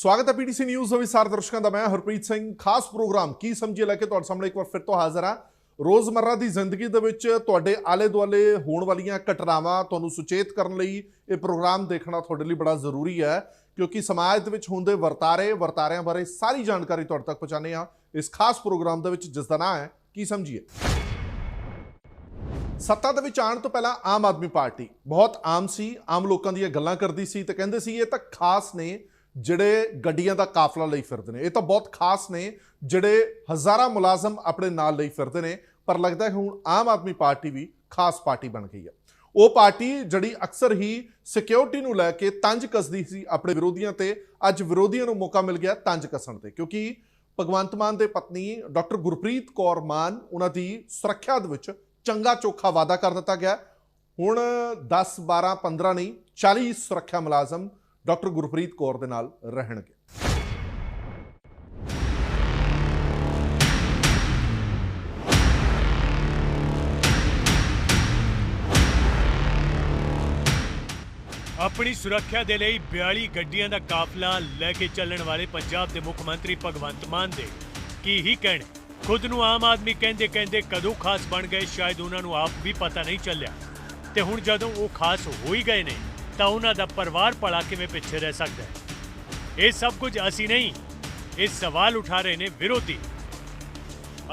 ਸਵਾਗਤ ਹੈ PTC news ਦੇ ਵਿਸਾਰ ਦਰਸ਼ਕਾਂ ਦਾ। ਮੈਂ ਹਰਪ੍ਰੀਤ ਸਿੰਘ, ਖਾਸ ਪ੍ਰੋਗਰਾਮ ਕੀ ਸਮਝੇ ਲੈ ਕੇ ਤੁਹਾਡੇ ਸਾਹਮਣੇ ਇੱਕ ਵਾਰ ਫਿਰ ਤੋਂ ਹਾਜ਼ਰ ਹਾਂ। ਰੋਜ਼ਮਰਰਾ ਦੀ ਜ਼ਿੰਦਗੀ ਦੇ ਵਿੱਚ ਤੁਹਾਡੇ ਆਲੇ ਦੁਆਲੇ ਹੋਣ ਵਾਲੀਆਂ ਘਟਨਾਵਾਂ ਤੁਹਾਨੂੰ ਸੁਚੇਤ ਕਰਨ ਲਈ ਇਹ ਪ੍ਰੋਗਰਾਮ ਦੇਖਣਾ ਤੁਹਾਡੇ ਲਈ ਬੜਾ ਜ਼ਰੂਰੀ ਹੈ, ਕਿਉਂਕਿ ਸਮਾਜ ਦੇ ਵਿੱਚ ਹੁੰਦੇ ਵਰਤਾਰੇ, ਵਰਤਾਰਿਆਂ ਬਾਰੇ ਸਾਰੀ ਜਾਣਕਾਰੀ ਤੁਹਾਡੇ ਤੱਕ ਪਹੁੰਚਾਉਂਦੇ ਹਾਂ। ਇਸ ਖਾਸ ਪ੍ਰੋਗਰਾਮ ਦੇ ਵਿੱਚ ਜਿਸ ਦਾ ਨਾਮ ਹੈ, ਕੀ ਸਮਝੀਏ? ਸੱਤਾ ਦੇ ਵਿੱਚ ਆਉਣ ਤੋਂ ਪਹਿਲਾਂ ਆਮ ਆਦਮੀ ਪਾਰਟੀ ਬਹੁਤ ਆਮ ਸੀ, ਆਮ ਲੋਕਾਂ ਦੀਆਂ ਗੱਲਾਂ ਕਰਦੀ ਸੀ ਤੇ ਕਹਿੰਦੇ ਸੀ ਇਹ ਤਾਂ ਖਾਸ ਨੇ ਜਿਹੜੇ ਗੱਡੀਆਂ ਦਾ ਕਾਫਲਾ ਲਈ ਫਿਰਦੇ ਨੇ। ਇਹ ਤਾਂ ਬਹੁਤ ਖਾਸ ਨੇ, ਜਿਹੜੇ ਹਜ਼ਾਰਾਂ ਮੁਲਾਜ਼ਮ ਆਪਣੇ ਨਾਲ ਲਈ ਫਿਰਦੇ ਨੇ, ਪਰ ਲੱਗਦਾ ਹੈ ਹੁਣ ਆਮ ਆਦਮੀ ਪਾਰਟੀ ਵੀ ਖਾਸ ਪਾਰਟੀ ਬਣ ਗਈ ਹੈ। ਉਹ ਪਾਰਟੀ ਜਿਹੜੀ ਅਕਸਰ ਹੀ ਸਿਕਿਉਰਿਟੀ ਨੂੰ ਲੈ ਕੇ ਤੰਜ ਕੱਸਦੀ ਸੀ ਆਪਣੇ ਵਿਰੋਧੀਆਂ ਤੇ, ਅੱਜ ਵਿਰੋਧੀਆਂ ਨੂੰ ਮੌਕਾ ਮਿਲ ਗਿਆ ਤੰਜ ਕੱਸਣ ਤੇ, ਕਿਉਂਕਿ ਭਗਵੰਤ ਮਾਨ ਦੇ ਪਤਨੀ ਡਾਕਟਰ ਗੁਰਪ੍ਰੀਤ ਕੌਰ ਮਾਨ, ਉਹਨਾਂ ਦੀ ਸੁਰੱਖਿਆ ਦੇ ਵਿੱਚ ਚੰਗਾ ਚੋਖਾ ਵਾਅਦਾ ਕਰ ਦਿੱਤਾ ਗਿਆ। ਹੁਣ 10 12 15 ਨਹੀਂ 40 ਸੁਰੱਖਿਆ ਮੁਲਾਜ਼ਮ ਡਾਕਟਰ ਗੁਰਪ੍ਰੀਤ ਕੌਰ ਦੇ ਨਾਲ ਰਹਿਣਗੇ। ਆਪਣੀ ਸੁਰੱਖਿਆ ਦੇ ਲਈ 42 ਗੱਡੀਆਂ ਦਾ ਕਾਫਲਾ ਲੈ ਕੇ ਚੱਲਣ ਵਾਲੇ ਪੰਜਾਬ ਦੇ ਮੁੱਖ ਮੰਤਰੀ ਭਗਵੰਤ ਮਾਨ ਦੇ ਕੀ ਹੀ ਕਹਿਣ। ਖੁਦ ਨੂੰ ਆਮ ਆਦਮੀ ਕਹਿੰਦੇ ਕਹਿੰਦੇ ਕਦੋਂ ਖਾਸ ਬਣ ਗਏ, ਸ਼ਾਇਦ ਉਹਨਾਂ ਨੂੰ ਆਪ ਵੀ ਪਤਾ ਨਹੀਂ ਚੱਲਿਆ। ਤੇ ਹੁਣ ਜਦੋਂ ਉਹ ਖਾਸ ਹੋ ਹੀ ਗਏ ਨੇ ਤਾਂ ਉਹਨਾਂ ਦਾ ਪਰਿਵਾਰ ਭਲਾ ਕਿਵੇਂ ਪਿੱਛੇ ਰਹਿ ਸਕਦਾ ਹੈ? ਇਹ ਸਭ ਕੁਝ ਅਸੀਂ ਨਹੀਂ, ਇਹ ਸਵਾਲ ਉਠਾ ਰਹੇ ਨੇ ਵਿਰੋਧੀ।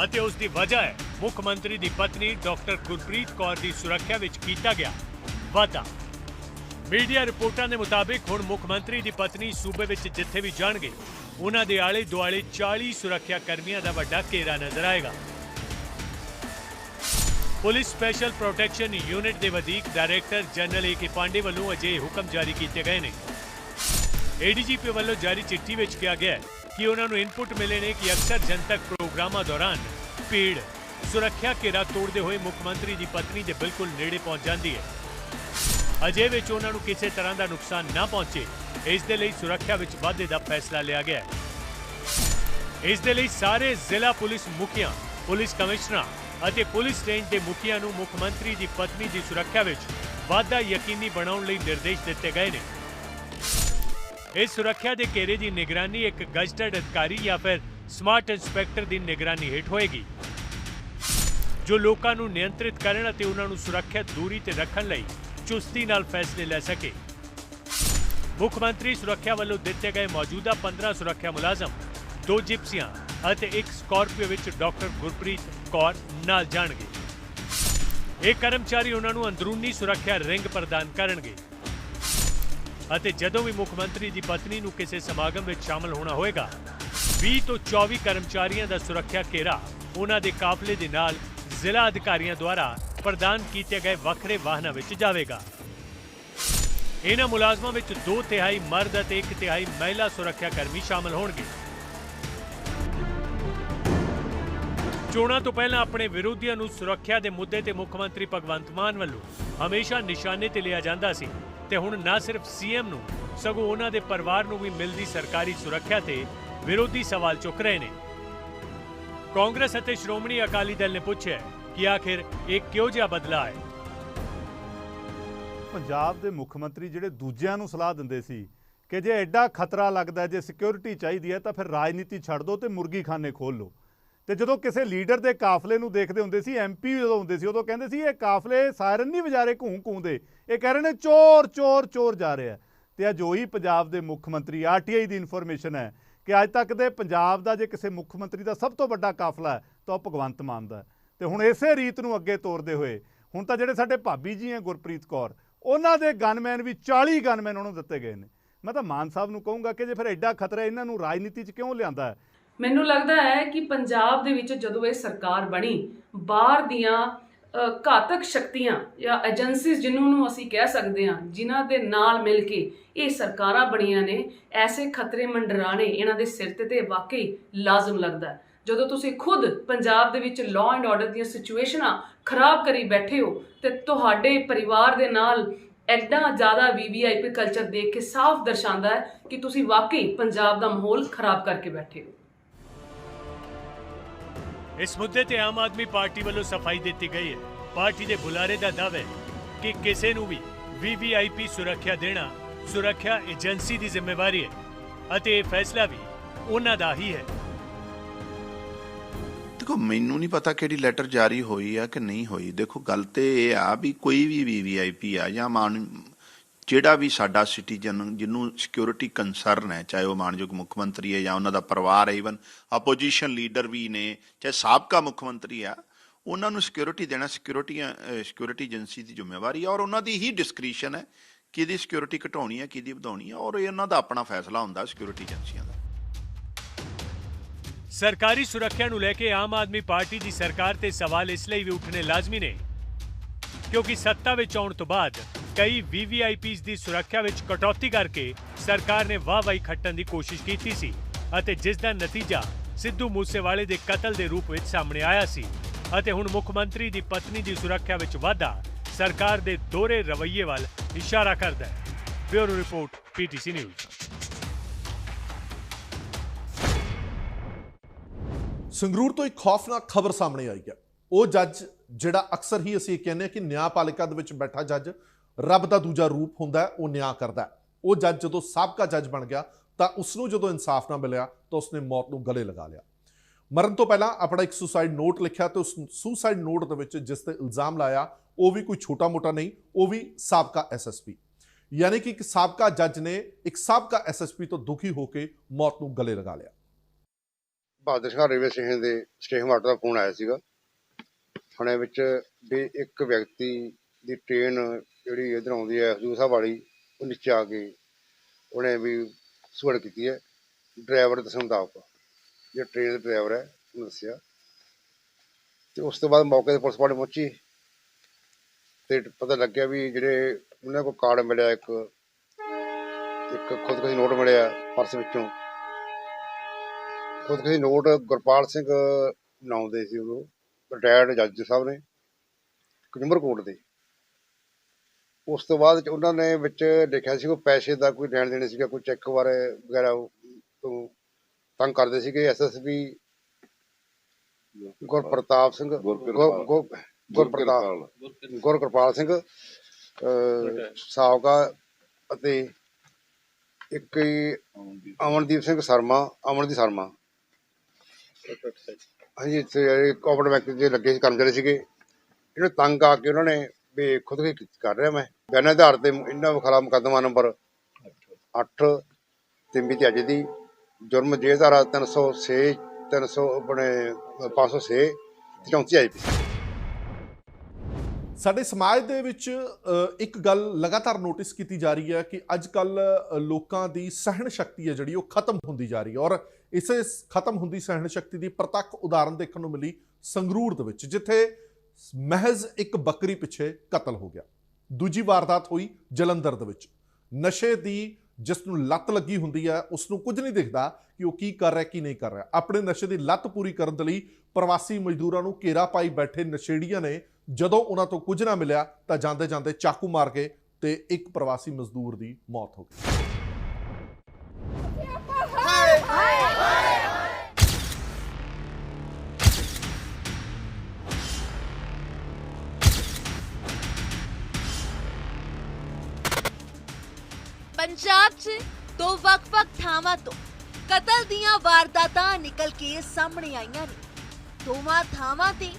ਅਤੇ ਉਸ ਦੀ ਵਜ੍ਹਾ ਹੈ, ਮੁੱਖ ਮੰਤਰੀ ਦੀ ਪਤਨੀ ਡਾਕਟਰ ਗੁਰਪ੍ਰੀਤ ਕੌਰ ਦੀ ਸੁਰੱਖਿਆ ਵਿੱਚ ਕੀਤਾ ਗਿਆ ਵਾਅਦਾ ਮੀਡੀਆ ਰਿਪੋਰਟਾਂ ਦੇ ਮੁਤਾਬਿਕ ਹੁਣ ਮੁੱਖ ਮੰਤਰੀ ਦੀ ਪਤਨੀ ਸੂਬੇ ਵਿੱਚ ਜਿੱਥੇ ਵੀ ਜਾਣਗੇ, ਉਹਨਾਂ ਦੇ ਆਲੇ ਦੁਆਲੇ 40 ਸੁਰੱਖਿਆ ਕਰਮੀਆਂ ਦਾ ਵੱਡਾ ਘੇਰਾ ਨਜ਼ਰ ਆਏਗਾ। ਪੁਲਿਸ ਸਪੈਸ਼ਲ ਪ੍ਰੋਟੈਕਸ਼ਨ ਯੂਨਿਟ ਦੇ ਵਧੀਕ director general A K Pandey ਵੱਲੋਂ ਅਜੇ ਹੁਕਮ ਜਾਰੀ ਕੀਤੇ ਗਏ ਨੇ। ਏਡੀਜੀਪੀ ਵੱਲੋਂ ਜਾਰੀ ਚਿੱਠੀ ਵਿੱਚ ਕਿਹਾ ਗਿਆ ਹੈ ਕਿ ਉਹਨਾਂ ਨੂੰ ਇਨਪੁਟ ਮਿਲੇ ਨੇ ਕਿ ਅਕਸਰ ਜਨਤਕ ਪ੍ਰੋਗਰਾਮਾਂ ਦੌਰਾਨ ਭੀੜ, ਸੁਰੱਖਿਆ ਘੇਰਾ ਤੋੜਦੇ ਹੋਏ ਮੁੱਖ ਮੰਤਰੀ ਦੀ ਪਤਨੀ ਦੇ ਬਿਲਕੁਲ ਨੇੜੇ ਪਹੁੰਚ ਜਾਂਦੀ ਹੈ। ਅਜੇ ਵਿੱਚ ਉਹਨਾਂ ਨੂੰ ਕਿਸੇ ਤਰ੍ਹਾਂ ਦਾ ਨੁਕਸਾਨ ਨਾ ਪਹੁੰਚੇ, ਇਸ ਦੇ ਲਈ ਸੁਰੱਖਿਆ ਵਿੱਚ ਵਾਧੇ ਦਾ ਫੈਸਲਾ ਲਿਆ ਗਿਆ ਹੈ। ਇਸ ਦੇ ਲਈ ਸਾਰੇ ਜ਼ਿਲ੍ਹਾ ਪੁਲਿਸ ਮੁਖੀਆਂ, ਪੁਲਿਸ ਕਮਿਸ਼ਨਰਾਂ ਅਤੇ ਪੁਲਿਸ ਰੇਂਜ ਦੇ ਮੁਖੀਆਂ ਨੂੰ ਮੁੱਖ ਮੰਤਰੀ ਦੀ ਪਤਨੀ ਦੀ ਸੁਰੱਖਿਆ ਵਿੱਚ ਵਾਧਾ ਯਕੀਨੀ ਬਣਾਉਣ ਲਈ ਨਿਰਦੇਸ਼ ਦਿੱਤੇ ਗਏ ਨੇ। ਇਸ ਸੁਰੱਖਿਆ ਦੇ ਘੇਰੇ ਦੀ ਨਿਗਰਾਨੀ ਇੱਕ ਗਜ਼ਟਡ ਅਧਿਕਾਰੀ ਜਾਂ ਫਿਰ ਸਮਾਰਟ ਇੰਸਪੈਕਟਰ ਦੀ ਨਿਗਰਾਨੀ ਹੇਠ ਹੋਏਗੀ, ਜੋ ਲੋਕਾਂ ਨੂੰ ਨਿਯੰਤਰਿਤ ਕਰਨ ਅਤੇ ਉਹਨਾਂ ਨੂੰ ਸੁਰੱਖਿਅਤ ਦੂਰੀ ਤੇ ਰੱਖਣ ਲਈ ਚੁਸਤੀ ਨਾਲ ਫੈਸਲੇ ਲੈ ਸਕੇ। ਮੁੱਖ ਮੰਤਰੀ ਸੁਰੱਖਿਆ ਵੱਲੋਂ ਦਿੱਤੇ ਗਏ ਮੌਜੂਦਾ 15 ਸੁਰੱਖਿਆ ਮੁਲਾਜ਼ਮ, ਦੋ ਜਿਪਸੀਆਂ ਅਤੇ ਇੱਕ ਸਕਾਰਪੀਓ ਵਿੱਚ ਡਾਕਟਰ ਗੁਰਪ੍ਰੀਤ ਕੌਰ ਨਾਲ ਜਾਣਗੇ। ਇਹ ਕਰਮਚਾਰੀ ਉਹਨਾਂ ਨੂੰ ਅੰਦਰੂਨੀ ਸੁਰੱਖਿਆ ਰਿੰਗ ਪ੍ਰਦਾਨ ਕਰਨਗੇ। ਅਤੇ ਜਦੋਂ ਵੀ ਮੁੱਖ ਮੰਤਰੀ ਦੀ ਪਤਨੀ ਨੂੰ ਕਿਸੇ ਸਮਾਗਮ ਵਿੱਚ ਸ਼ਾਮਲ ਹੋਣਾ ਹੋਏਗਾ 20 ਤੋਂ 24 ਕਰਮਚਾਰੀਆਂ ਦਾ ਸੁਰੱਖਿਆ ਘੇਰਾ ਉਹਨਾਂ ਦੇ ਕਾਫਲੇ ਦੇ ਨਾਲ ਜ਼ਿਲ੍ਹਾ ਅਧਿਕਾਰੀਆਂ ਦੁਆਰਾ ਪ੍ਰਦਾਨ ਕੀਤੇ ਗਏ ਵੱਖਰੇ ਵਾਹਨਾਂ ਵਿੱਚ ਜਾਵੇਗਾ। ਇਹਨਾਂ ਮੁਲਾਜ਼ਮਾਂ ਵਿੱਚ 2 ਤਿਹਾਈ ਮਰਦ ਅਤੇ 1 ਤਿਹਾਈ ਮਹਿਲਾ ਸੁਰੱਖਿਆ ਕਰਮੀ ਸ਼ਾਮਲ ਹੋਣਗੇ। ਚੋਣਾਂ ਤੋਂ ਪਹਿਲਾਂ ਆਪਣੇ ਵਿਰੋਧੀਆਂ ਨੂੰ ਸੁਰੱਖਿਆ ਦੇ ਮੁੱਦੇ ਤੇ ਮੁੱਖ ਮੰਤਰੀ ਭਗਵੰਤ ਮਾਨ ਵੱਲੋਂ ਹਮੇਸ਼ਾ ਨਿਸ਼ਾਨੇ ਤੇ ਲਿਆ ਜਾਂਦਾ ਸੀ ਤੇ ਹੁਣ ਨਾ ਸਿਰਫ ਸੀਐਮ ਨੂੰ, ਸਗੋਂ ਉਹਨਾਂ ਦੇ ਪਰਿਵਾਰ ਨੂੰ ਵੀ ਮਿਲਦੀ ਸਰਕਾਰੀ ਸੁਰੱਖਿਆ ਤੇ ਵਿਰੋਧੀ ਸਵਾਲ ਚੁੱਕ ਰਹੇ ਨੇ। ਕਾਂਗਰਸ ਅਤੇ ਸ਼੍ਰੋਮਣੀ ਅਕਾਲੀ ਦਲ ਨੇ ਪੁੱਛਿਆ ਕਿ ਆਖਿਰ ਇਹ ਕਿਉਂ ਜਿਹਾ ਬਦਲਾਅ ਹੈ? ਪੰਜਾਬ ਦੇ ਮੁੱਖ ਮੰਤਰੀ ਜਿਹੜੇ ਦੂਜਿਆਂ ਨੂੰ ਸਲਾਹ ਦਿੰਦੇ ਸੀ ਕਿ ਜੇ ਐਡਾ ਖਤਰਾ ਲੱਗਦਾ ਜੇ ਸਿਕਿਉਰਿਟੀ ਚਾਹੀਦੀ ਹੈ, ਤਾਂ ਫਿਰ ਰਾਜਨੀਤੀ ਛੱਡ ਦਿਓ ਤੇ ਮੁਰਗੀਖਾਨੇ ਖੋਲ ਲਓ। ਤੇ ਜਦੋਂ ਕਿਸੇ ਲੀਡਰ ਦੇ ਕਾਫਲੇ ਨੂੰ ਦੇਖਦੇ ਹੁੰਦੇ ਸੀ ਐਮਪੀ ਜਦੋਂ ਹੁੰਦੇ ਸੀ, ਉਦੋਂ ਕਹਿੰਦੇ ਸੀ, ਇਹ ਕਾਫਲੇ ਸਾਇਰਨ ਨਹੀਂ ਵਜਾਰੇ ਘੂੰ ਘੂੰ ਦੇ, ਇਹ ਕਹਿ ਰਹੇ ਨੇ ਚੋਰ ਚੋਰ ਚੋਰ ਜਾ ਰਿਹਾ ਤੇ ਅੱਜ ਉਹੀ ਪੰਜਾਬ ਦੇ ਮੁੱਖ ਮੰਤਰੀ ਆਰਟੀਆਈ ਦੀ ਇਨਫੋਰਮੇਸ਼ਨ ਹੈ ਕਿ ਅੱਜ ਤੱਕ ਦੇ ਪੰਜਾਬ ਦਾ ਜੇ ਕਿਸੇ ਮੁੱਖ ਮੰਤਰੀ ਦਾ ਸਭ ਤੋਂ ਵੱਡਾ ਕਾਫਲਾ ਹੈ, ਤਾਂ ਉਹ ਭਗਵੰਤ ਮਾਨ ਦਾ ਹੈ। ਤੇ ਹੁਣ ਇਸੇ ਰੀਤ ਨੂੰ ਅੱਗੇ ਤੋਰਦੇ ਹੋਏ, ਹੁਣ ਤਾਂ ਜਿਹੜੇ ਸਾਡੇ ਭਾਬੀ ਜੀ ਹੈ ਗੁਰਪ੍ਰੀਤ ਕੌਰ, ਉਹਨਾਂ ਦੇ ਗਨਮੈਨ ਵੀ 40 ਗਨਮੈਨ ਉਹਨਾਂ ਨੂੰ ਦਿੱਤੇ ਗਏ ਨੇ। ਮੈਂ ਤਾਂ ਮਾਨ ਸਾਹਿਬ ਨੂੰ ਕਹੂੰਗਾ ਕਿ ਜੇ ਫਿਰ ਐਡਾ ਖਤਰਾ ਇਹਨਾਂ ਨੂੰ ਰਾਜਨੀਤੀ 'ਚ ਕਿਉਂ ਲਿਆਂਦਾ ਮੈਨੂੰ ਲੱਗਦਾ ਹੈ ਕਿ ਪੰਜਾਬ ਦੇ ਵਿੱਚ ਜਦੋਂ ਇਹ ਸਰਕਾਰ ਬਣੀ, ਬਾਹਰ ਦੀਆਂ ਘਾਤਕ ਸ਼ਕਤੀਆਂ ਜਾਂ ਏਜੰਸੀਜ਼ ਜਿਹਨੂੰ ਨੂੰ ਅਸੀਂ ਕਹਿ ਸਕਦੇ ਹਾਂ, ਜਿਨ੍ਹਾਂ ਦੇ ਨਾਲ ਮਿਲ ਕੇ ਇਹ ਸਰਕਾਰਾਂ ਬਣੀਆਂ ਨੇ, ਐਸੇ ਖਤਰੇ ਮੰਡਰਾਣੇ ਇਹਨਾਂ ਦੇ ਸਿਰ ਤੇ ਤੇ ਵਾਕਈ ਲਾਜ਼ਮ ਲੱਗਦਾ ਜਦੋਂ ਤੁਸੀਂ ਖੁਦ ਪੰਜਾਬ ਦੇ ਵਿੱਚ ਲਾਅ ਐਂਡ ਆਰਡਰ ਦੀਆਂ ਸਿਚੁਏਸ਼ਨਾਂ ਖਰਾਬ ਕਰੀ ਬੈਠੇ ਹੋ, ਤੇ ਤੁਹਾਡੇ ਪਰਿਵਾਰ ਦੇ ਨਾਲ ਐਡਾ ਜ਼ਿਆਦਾ ਵੀਵੀਆਈਪੀ ਕਲਚਰ ਦੇਖ ਕੇ ਸਾਫ਼ ਦਰਸਾਉਂਦਾ ਹੈ ਕਿ ਤੁਸੀਂ ਵਾਕਈ ਪੰਜਾਬ ਦਾ ਮਾਹੌਲ ਖਰਾਬ ਕਰਕੇ ਬੈਠੇ ਹੋ। ਇਸ ਮੁੱਦੇ ਤੇ ਆਮ ਆਦਮੀ ਪਾਰਟੀ ਵੱਲੋਂ ਸਫ਼ਾਈ ਦਿੱਤੀ ਗਈ ਹੈ। ਪਾਰਟੀ ਦੇ ਬੁਲਾਰੇ ਦਾ ਦਾਅਵਾ ਹੈ ਕਿ ਕਿਸੇ ਨੂੰ ਵੀ ਵੀਵੀਆਈਪੀ ਸੁਰੱਖਿਆ ਦੇਣਾ ਸੁਰੱਖਿਆ ਏਜੰਸੀ ਦੀ ਜ਼ਿੰਮੇਵਾਰੀ ਹੈ ਅਤੇ ਇਹ ਫੈਸਲਾ ਵੀ ਉਹਨਾਂ ਦਾ ਹੀ ਹੈ। ਦੇਖੋ, ਮੈਨੂੰ ਨਹੀਂ ਪਤਾ ਕਿਹੜੀ ਲੈਟਰ ਜਾਰੀ ਹੋਈ ਆ ਕਿ ਨਹੀਂ ਹੋਈ। ਦੇਖੋ, ਗੱਲ ਤੇ ਇਹ ਆ ਵੀ ਕੋਈ ਵੀ ਵੀਵੀਆਈਪੀ ਆ ਜਾਂ ਮਾਨ ਜਿਹੜਾ ਵੀ ਸਾਡਾ ਸਿਟੀਜ਼ਨ ਜਿਹਨੂੰ ਸਿਕਿਉਰਿਟੀ ਕੰਸਰਨ ਹੈ, ਚਾਹੇ ਉਹ ਮਾਨਯੋਗ ਮੁੱਖ ਮੰਤਰੀ ਹੈ ਜਾਂ ਉਹਨਾਂ ਦਾ ਪਰਿਵਾਰ ਹੈ ਇਵਨ ਆਪੋਜੀਸ਼ਨ ਲੀਡਰ ਵੀ ਨੇ, ਚਾਹੇ ਸਾਬਕਾ ਮੁੱਖ ਮੰਤਰੀ ਆ ਉਹਨਾਂ ਨੂੰ ਸਿਕਿਉਰਿਟੀ ਦੇਣਾ ਸਿਕਿਉਰਿਟੀ ਸਿਕਿਉਰਿਟੀ ਏਜੰਸੀ ਦੀ ਜ਼ਿੰਮੇਵਾਰੀ ਹੈ ਔਰ ਉਹਨਾਂ ਦੀ ਹੀ ਡਿਸਕ੍ਰੀਸ਼ਨ ਹੈ ਕਿਹਦੀ ਸਿਕਿਉਰਿਟੀ ਘਟਾਉਣੀ ਹੈ, ਕਿਹਦੀ ਵਧਾਉਣੀ ਹੈ ਔਰ ਇਹ ਉਹਨਾਂ ਦਾ ਆਪਣਾ ਫੈਸਲਾ ਹੁੰਦਾ ਸਿਕਿਉਰਿਟੀ ਏਜੰਸੀਆਂ ਦਾ। ਸਰਕਾਰੀ ਸੁਰੱਖਿਆ ਨੂੰ ਲੈ ਕੇ ਆਮ ਆਦਮੀ ਪਾਰਟੀ ਦੀ ਸਰਕਾਰ ਤੇ ਸਵਾਲ ਇਸ ਲਈ ਵੀ ਉੱਠਣੇ ਲਾਜ਼ਮੀ ਨੇ ਕਿਉਂਕਿ ਸੱਤਾ ਵਿੱਚ ਆਉਣ ਤੋਂ ਬਾਅਦ ਕਈ ਵੀਵੀਆਈਪੀਜ਼ ਦੀ ਸੁਰੱਖਿਆ ਵਿੱਚ ਕਟੌਤੀ ਕਰਕੇ ਸਰਕਾਰ ਨੇ ਵਾਹਵਾਈ ਖੱਟਣ ਦੀ ਕੋਸ਼ਿਸ਼ ਕੀਤੀ ਸੀ ਅਤੇ ਜਿਸ ਦਾ ਨਤੀਜਾ ਸਿੱਧੂ ਮੂਸੇਵਾਲੇ ਦੇ ਕਤਲ ਦੇ ਰੂਪ ਵਿੱਚ ਸਾਹਮਣੇ ਆਇਆ ਸੀ ਅਤੇ ਹੁਣ ਮੁੱਖ ਮੰਤਰੀ ਦੀ ਪਤਨੀ ਦੀ ਸੁਰੱਖਿਆ ਵਿੱਚ ਵਾਧਾ ਸਰਕਾਰ ਦੇ ਦੋਹਰੇ ਰਵੱਈਏ ਵੱਲ ਇਸ਼ਾਰਾ ਕਰਦਾ ਹੈ। Bureau report PTC news. Sangrur ਤੋਂ ਇੱਕ ਖੌਫਨਾਕ ਖਬਰ ਸਾਹਮਣੇ ਆਈ ਹੈ। ਉਹ ਜੱਜ ਜਿਹੜਾ ਅਕਸਰ ਹੀ ਅਸੀਂ ਕਹਿੰਦੇ ਹਾਂ ਕਿ ਨਿਆਂਪਾਲਿਕਾ ਦੇ ਵਿੱਚ ਬੈਠਾ ਜੱਜ ਰੱਬ ਦਾ ਦੂਜਾ ਰੂਪ ਹੁੰਦਾ ਉਹ ਨਿਆਂ ਕਰਦਾ ਉਹ ਜੱਜ ਜਦੋਂ ਸਾਬਕਾ ਜੱਜ ਬਣ ਗਿਆ, ਤਾਂ ਉਸ ਨੂੰ ਜਦੋਂ ਇਨਸਾਫ ਨਾ ਮਿਲਿਆ, ਤਾਂ ਉਸਨੇ ਮੌਤ ਨੂੰ ਗਲੇ ਲਗਾ ਲਿਆ। ਮਰਨ ਤੋਂ ਪਹਿਲਾਂ ਆਪਣਾ ਇੱਕ ਸੁਸਾਈਡ ਨੋਟ ਲਿਖਿਆ ਤੇ ਉਸ ਸੁਸਾਈਡ ਨੋਟ ਦੇ ਵਿੱਚ ਜਿਸ ਤੇ ਇਲਜ਼ਾਮ ਲਾਇਆ, ਉਹ ਵੀ ਕੋਈ ਛੋਟਾ-ਮੋਟਾ ਨਹੀਂ, ਉਹ ਵੀ ਸਾਬਕਾ ਐਸਐਸਪੀ ਯਾਨੀ ਕਿ ਇੱਕ ਸਾਬਕਾ ਜੱਜ ਨੇ ਇੱਕ ਸਾਬਕਾ ਐਸਐਸਪੀ ਤੋਂ ਦੁਖੀ ਹੋ ਕੇ ਮੌਤ ਨੂੰ ਗਲੇ ਲਗਾ ਲਿਆ। ਬਹਾਦਰ ਸ਼ਾਹ ਰੇਲਵੇ ਸਟੇਸ਼ਨ ਦੇ ਸਟੇਸ਼ਨ ਮਾਸਟਰ ਦਾ ਫੋਨ ਆਇਆ ਸੀਗਾ। ਥਾਣੇ ਵਿੱਚ ਵੀ ਇੱਕ ਵਿਅਕਤੀ ਦੀ ਟ੍ਰੇਨ ਜਿਹੜੀ ਇਧਰ ਆਉਂਦੀ ਹੈ ਹਜ਼ੂਰ ਸਾਹਿਬ ਵਾਲੀ, ਉਹ ਨੀਚੇ ਆ ਕੇ ਉਹਨੇ ਵੀ ਸੁਵੜ ਕੀਤੀ ਹੈ। ਡਰਾਈਵਰ ਦੱਸਣ ਮੁਤਾਬਕ, ਜਿਹੜਾ ਟ੍ਰੇਨ ਦਾ ਡਰਾਈਵਰ ਹੈ, ਉਹਨੇ ਦੱਸਿਆ। ਤੇ ਉਸ ਤੋਂ ਬਾਅਦ ਮੌਕੇ ਤੇ ਪੁਲਿਸ ਵਾਲੇ ਪਹੁੰਚੀ ਤੇ ਪਤਾ ਲੱਗਿਆ ਵੀ ਜਿਹੜੇ ਉਹਨਾਂ ਕੋਲ ਕਾਰਡ ਮਿਲਿਆ ਇੱਕ ਇੱਕ ਖੁਦਕਸ਼ੀ ਨੋਟ ਮਿਲਿਆ ਪਰਸ ਵਿੱਚੋਂ। ਖੁਦਕਸ਼ੀ ਨੋਟ ਗੁਰਪਾਲ ਸਿੰਘ ਨਾਮ ਦੇ ਸੀ ਉਹ ਰਿਟਾਇਰਡ ਜੱਜ ਸਾਹਿਬ ਨੇ ਕਜੰਬਰ ਕੋਰਟ ਦੇ। ਉਸ ਤੋਂ ਬਾਅਦ ਚ ਉਹਨਾਂ ਨੇ ਵਿੱਚ ਲਿਖਿਆ ਸੀ ਕੋਈ ਪੈਸੇ ਦਾ ਕੋਈ ਲੈਣ ਦੇਣ ਸੀਗਾ ਕੋਈ ਚੈੱਕ ਬਾਰੇ ਵਗੈਰਾ ਤੋਂ ਤੰਗ ਕਰਦੇ ਸੀਗੇ ਐਸਐਸਪੀ ਗੁਰਪ੍ਰਤਾਪ ਸਿੰਘ ਗੁਰ- ਗੁਰ- ਗੁਰਪ੍ਰਤਾਪ ਗੁਰਕਿਰਪਾਲ ਸਿੰਘ ਸਾਵਕਾ ਅਤੇ ਇੱਕ ਅਮਨਦੀਪ ਸਿੰਘ ਸ਼ਰਮਾ ਅਮਨਦੀਪ ਸ਼ਰਮਾ। ਹਾਂਜੀ ਇੱਥੇ ਕੋਆਪਰੇਟਿਵ ਬੈਂਕ ਦੇ ਲੱਗੇ ਸੀ ਕਰਮਚਾਰੀ ਸੀਗੇ। ਇਹਨੂੰ ਤੰਗ ਆ ਕੇ ਉਹਨਾਂ ਨੇ ਵੀ ਖੁਦਕੁਸ਼ੀ ਕਰ ਰਿਹਾ ਮੈਂ। ਬਿਆਨਾਂ ਆਧਾਰ ਤੇ ਇਹਨਾਂ ਖਿਲਾਫ ਮੁਕੱਦਮਾ ਨੰਬਰ 8 ਤਿੰਬੀ ਤੇ ਅੱਜ ਦੀ ਜੁਰਮ ਜੇਲ੍ਹ ਧਾਰਾ 306 300 ਆਪਣੇ 506 34 ਆਈਪੀ ਸਾਡੇ ਸਮਾਜ ਦੇ ਵਿੱਚ ਇੱਕ ਗੱਲ ਲਗਾਤਾਰ ਨੋਟਿਸ ਕੀਤੀ ਜਾ ਰਹੀ ਹੈ ਕਿ ਅੱਜ ਕੱਲ ਲੋਕਾਂ ਦੀ ਸਹਿਣ ਸ਼ਕਤੀ ਹੈ ਜਿਹੜੀ, ਉਹ ਖਤਮ ਹੁੰਦੀ ਜਾ ਰਹੀ ਹੈ ਔਰ ਇਸੇ ਖਤਮ ਹੁੰਦੀ ਸਹਿਣ ਸ਼ਕਤੀ ਦੀ ਪ੍ਰਤੱਖ ਉਦਾਹਰਨ ਦੇਖਣ ਨੂੰ ਮਿਲੀ ਸੰਗਰੂਰ ਦੇ ਵਿੱਚ, ਜਿੱਥੇ ਮਹਿਜ਼ ਇੱਕ ਬੱਕਰੀ ਪਿੱਛੇ ਕਤਲ ਹੋ ਗਿਆ। ਦੂਜੀ ਵਾਰਦਾਤ ਹੋਈ ਜਲੰਧਰ ਦੇ ਵਿੱਚ। ਨਸ਼ੇ ਦੀ ਜਿਸ ਨੂੰ ਲੱਤ ਲੱਗੀ ਹੁੰਦੀ ਹੈ, ਉਸ ਨੂੰ ਕੁਝ ਨਹੀਂ ਦਿਖਦਾ ਕਿ ਉਹ ਕੀ ਕਰ ਰਿਹਾ, ਕੀ ਨਹੀਂ ਕਰ ਰਿਹਾ। ਆਪਣੇ ਨਸ਼ੇ ਦੀ ਲੱਤ ਪੂਰੀ ਕਰਨ ਦੇ ਲਈ ਪ੍ਰਵਾਸੀ ਮਜ਼ਦੂਰਾਂ ਨੂੰ ਘੇਰਾ ਪਾਈ ਬੈਠੇ ਨਸ਼ੇੜੀਆਂ ਨੇ, ਜਦੋਂ ਉਹਨਾਂ ਤੋਂ ਕੁਝ ਨਾ ਮਿਲਿਆ ਤਾਂ ਜਾਂਦੇ ਜਾਂਦੇ ਚਾਕੂ ਮਾਰ ਕੇ ਤੇ ਇੱਕ ਪ੍ਰਵਾਸੀ ਮਜ਼ਦੂਰ ਦੀ ਮੌਤ ਹੋ ਗਈ। ਪੰਜਾਬ 'ਚ ਦੋ ਵੱਖ-ਵੱਖ ਥਾਵਾਂ ਤੋਂ ਕਤਲ ਦੀਆਂ ਵਾਰਦਾਤਾਂ ਨਿਕਲ ਕੇ ਸਾਹਮਣੇ ਆਈਆਂ ਨੇ। ਦੋਵਾਂ ਥਾਵਾਂ ਤੇ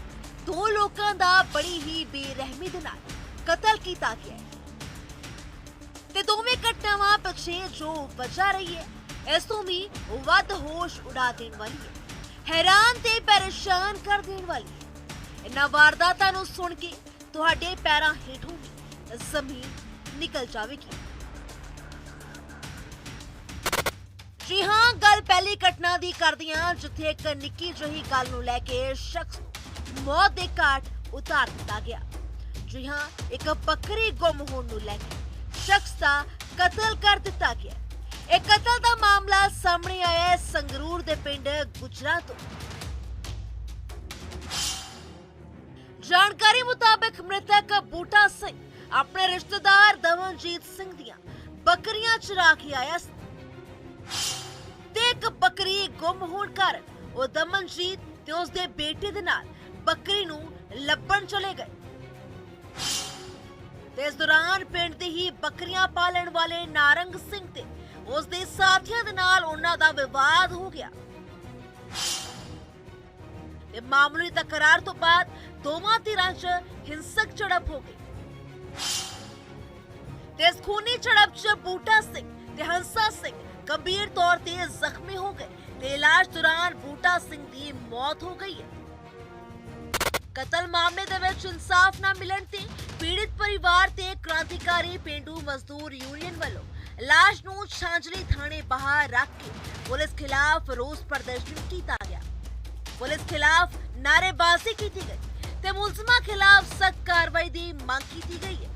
ਦੋ ਲੋਕਾਂ ਦਾ ਬੜੀ ਹੀ ਬੇਰਹਿਮੀ ਦੇ ਨਾਲ ਕਤਲ ਕੀਤਾ ਗਿਆ ਹੈ। ਤੇ ਦੋਵੇਂ ਘਟਨਾਵਾਂ ਪਿੱਛੇ ਜੋ ਵਜ੍ਹਾ ਰਹੀ ਹੈ, ਇਸ ਤੋਂ ਵੀ ਵੱਧ ਹੋਸ਼ ਉਡਾ ਦੇਣ ਵਾਲੀ ਹੈ। ਹੈਰਾਨ ਤੇ ਪਰੇਸ਼ਾਨ ਕਰ ਦੇਣ ਵਾਲੀ ਹੈ। ਇਹਨਾਂ ਵਾਰਦਾਤਾਂ ਨੂੰ ਸੁਣ ਕੇ ਤੁਹਾਡੇ ਪੈਰਾਂ ਹੇਠੋਂ ਵੀ ਜ਼ਮੀਨ ਨਿਕਲ ਜਾਵੇਗੀ। ਜੀ ਹਾਂ, ਗੱਲ ਪਹਿਲੀ ਘਟਨਾ ਦੀ ਕਰਦੀਆਂ, ਜਿੱਥੇ ਇੱਕ ਨਿੱਕੀ ਜਿਹੀ ਗੱਲ ਨੂੰ ਲੈ ਕੇ ਸ਼ਖਸ ਮੌਤ ਦੇ ਘਾਟ ਉਤਾਰ ਦਿੱਤਾ ਗਿਆ। ਜੀ ਹਾਂ, ਇੱਕ ਬੱਕਰੀ ਗੁੰਮ ਹੋਣ ਨੂੰ ਲੈ ਕੇ ਸ਼ਖਸ ਦਾ ਕਤਲ ਕਰ ਦਿੱਤਾ ਗਿਆ। ਇਹ ਕਤਲ ਦਾ ਮਾਮਲਾ ਸਾਹਮਣੇ ਆਇਆ ਸੰਗਰੂਰ ਦੇ ਪਿੰਡ ਗੁਜਰਾ ਤੋਂ ਜਾਣਕਾਰੀ ਮੁਤਾਬਕ ਮ੍ਰਿਤਕ ਬੂਟਾ ਸਿੰਘ ਆਪਣੇ ਰਿਸ਼ਤੇਦਾਰ ਦਮਨਜੀਤ ਸਿੰਘ ਦੀਆਂ ਬੱਕਰੀਆਂ ਚਰਾ ਕੇ ਆਇਆ ਸੀ। ਇੱਕ ਬੱਕਰੀ ਗੁੰਮ ਹੋਣ ਕਾਰਨ ਉਹ ਦਮਨਜੀਤ ਤੇ ਉਸ ਦੇ ਬੇਟੇ ਦੇ ਨਾਲ ਬੱਕਰੀ ਨੂੰ ਲੱਭਣ ਚਲੇ ਗਏ। ਤੇ ਇਸ ਦੌਰਾਨ ਪਿੰਡ ਦੇ ਹੀ ਬੱਕਰੀਆਂ ਪਾਲਣ ਵਾਲੇ ਨਾਰੰਗ ਸਿੰਘ ਤੇ ਉਸ ਦੇ ਸਾਥੀਆਂ ਦੇ ਨਾਲ ਉਹਨਾਂ ਦਾ ਵਿਵਾਦ ਹੋ ਗਿਆ। ਤੇ ਮਾਮੂਲੀ ਤਕਰਾਰ ਤੋਂ ਬਾਅਦ ਦੋਵਾਂ ਧਿਰਾਂ 'ਚ ਹਿੰਸਕ ਝੜਪ ਹੋ ਗਈ। ਤੇ ਇਸ ਖੂਨੀ ਝੜਪ 'ਚ ਬੂਟਾ ਸਿੰਘ ਤੇ ਹੰਸਾ ਸਿੰਘ ਗੰਭੀਰ ਤੌਰ ਤੇ ਜ਼ਖਮੀ ਹੋ ਗਏ ਤੇ ਇਲਾਜ ਦੌਰਾਨ ਬੂਟਾ ਸਿੰਘ ਦੀ ਮੌਤ ਹੋ ਗਈ ਹੈ ਕਤਲ ਮਾਮਲੇ ਦੇ ਵਿੱਚ ਇਨਸਾਫ ਨਾ ਮਿਲਣ ਤੇ ਪੀੜਿਤ ਪਰਿਵਾਰ ਤੇ ਕ੍ਰਾਂਤੀਕਾਰੀ ਪਿੰਡੂ ਮਜ਼ਦੂਰ ਯੂਨੀਅਨ ਵੱਲੋਂ ਲਾਸ਼ ਨੂੰ ਛਾਂਜਲੀ ਥਾਣੇ ਬਾਹਰ ਰੱਖ ਕੇ ਪੁਲਿਸ ਖਿਲਾਫ ਰੋਸ ਪ੍ਰਦਰਸ਼ਨ ਕੀਤਾ ਗਿਆ ਪੁਲਿਸ ਖਿਲਾਫ ਨਾਅਰੇਬਾਜ਼ੀ ਕੀਤੀ ਗਈ ਤੇ ਮੁਲਜ਼ਮਾਂ ਖਿਲਾਫ ਸਖਤ ਕਾਰਵਾਈ ਦੀ ਮੰਗ ਕੀਤੀ ਗਈ ਹੈ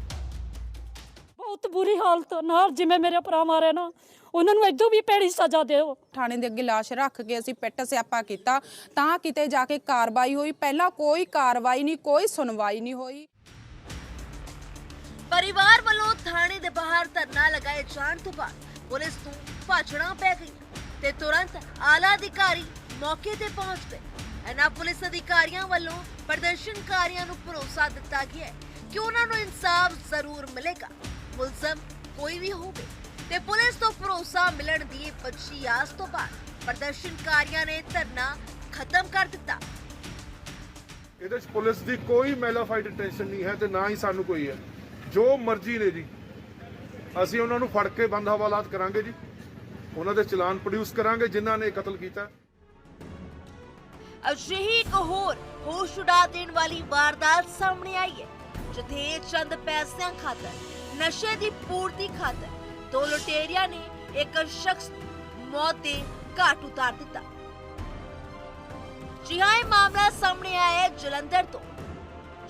ਬਹੁਤ ਬੁਰੀ ਹਾਲਤ ਨਾਲ ਜਿਵੇਂ ਮੇਰੇ ਭਰਾ ਮਾਰੇ ਨਾ ਉਹਨਾਂ ਨੂੰ ਇਦੋਂ ਵੀ ਪੈੜੀ ਸਜ਼ਾ ਦਿਓ। ਥਾਣੇ ਦੇ ਅੱਗੇ ਲਾਸ਼ ਰੱਖ ਕੇ ਅਸੀਂ ਪਿੱਟ ਸਿਆਪਾ ਕੀਤਾ ਤਾਂ ਕਿਤੇ ਜਾ ਕੇ ਕਾਰਵਾਈ ਹੋਈ। ਪਹਿਲਾਂ ਕੋਈ ਕਾਰਵਾਈ ਨਹੀਂ ਕੋਈ ਸੁਣਵਾਈ ਨਹੀਂ ਹੋਈ। ਪਰਿਵਾਰ ਵੱਲੋਂ ਥਾਣੇ ਦੇ ਬਾਹਰ ਧਰਨਾ ਲਗਾਏ ਜਾਣ ਤੋਂ ਬਾਅਦ ਪੁਲਿਸ ਨੂੰ ਭਾਜਣਾ ਪੈ ਗਈ ਤੇ ਤੁਰੰਤ ਆਲਾ ਅਧਿਕਾਰੀ ਮੌਕੇ ਤੇ ਪਹੁੰਚ ਗਏ। ਇਹਨਾਂ ਪੁਲਿਸ ਅਧਿਕਾਰੀਆਂ ਵੱਲੋਂ ਪ੍ਰਦਰਸ਼ਨਕਾਰੀਆਂ ਨੂੰ ਭਰੋਸਾ ਦਿੱਤਾ ਗਿਆ ਕਿ ਉਹਨਾਂ ਨੂੰ ਇਨਸਾਫ ਜ਼ਰੂਰ ਮਿਲੇਗਾ। ਮੁਲਜ਼ਮ ਕੋਈ ਵੀ ਹੋਵੇ। ਤੇ ਪੁਲਿਸ ਤੋਂ ਭਰੋਸਾ ਮਿਲਣ ਦੀ ਬੱਚੀ ਆਸ ਤੋਂ ਬਾਅਦ ਪ੍ਰਦਰਸ਼ਨਕਾਰੀਆਂ ਨੇ ਧਰਨਾ ਖਤਮ ਕਰ ਦਿੱਤਾ। ਇਹਦੇ ਚ ਪੁਲਿਸ ਦੀ ਕੋਈ ਮੈਲਾਫਾਈਡ ਇੰਟੈਂਸ਼ਨ ਨਹੀਂ ਹੈ ਤੇ ਨਾ ਹੀ ਸਾਨੂੰ ਕੋਈ ਹੈ। ਜੋ ਮਰਜ਼ੀ ਨੇ ਜੀ। ਅਸੀਂ ਉਹਨਾਂ ਨੂੰ ਫੜ ਕੇ ਬੰਦ ਹਵਾਲਾਤ ਕਰਾਂਗੇ ਜੀ। ਉਹਨਾਂ ਦੇ ਚਲਾਨ ਪ੍ਰੋਡਿਊਸ ਕਰਾਂਗੇ ਜਿਨ੍ਹਾਂ ਨੇ ਕਤਲ ਕੀਤਾ। ਅਜਿਹੀ ਇੱਕ ਹੋਰ ਹੋਸ਼ ਉਡਾ ਦੇਣ ਵਾਲੀ ਵਾਰਦਾਤ ਸਾਹਮਣੇ ਆਈ ਹੈ ਜਿੱਥੇ ਚੰਦ ਪੈਸਿਆਂ ਖਾਤਰ ਨਸ਼ੇ ਦੀ ਪੂਰਤੀ ਖਾਤਰ ਦੋ ਲੁਟੇਰਿਆਂ ਨੇ ਇੱਕ ਸ਼ਖਸ ਨੂੰ ਮੌਤ ਦੇ ਘਾਟ ਉਤਾਰ ਦਿੱਤਾ। ਜੀ ਹਾਂ ਇਹ ਮਾਮਲਾ ਸਾਹਮਣੇ ਆਇਆ ਹੈ ਜਲੰਧਰ ਤੋਂ।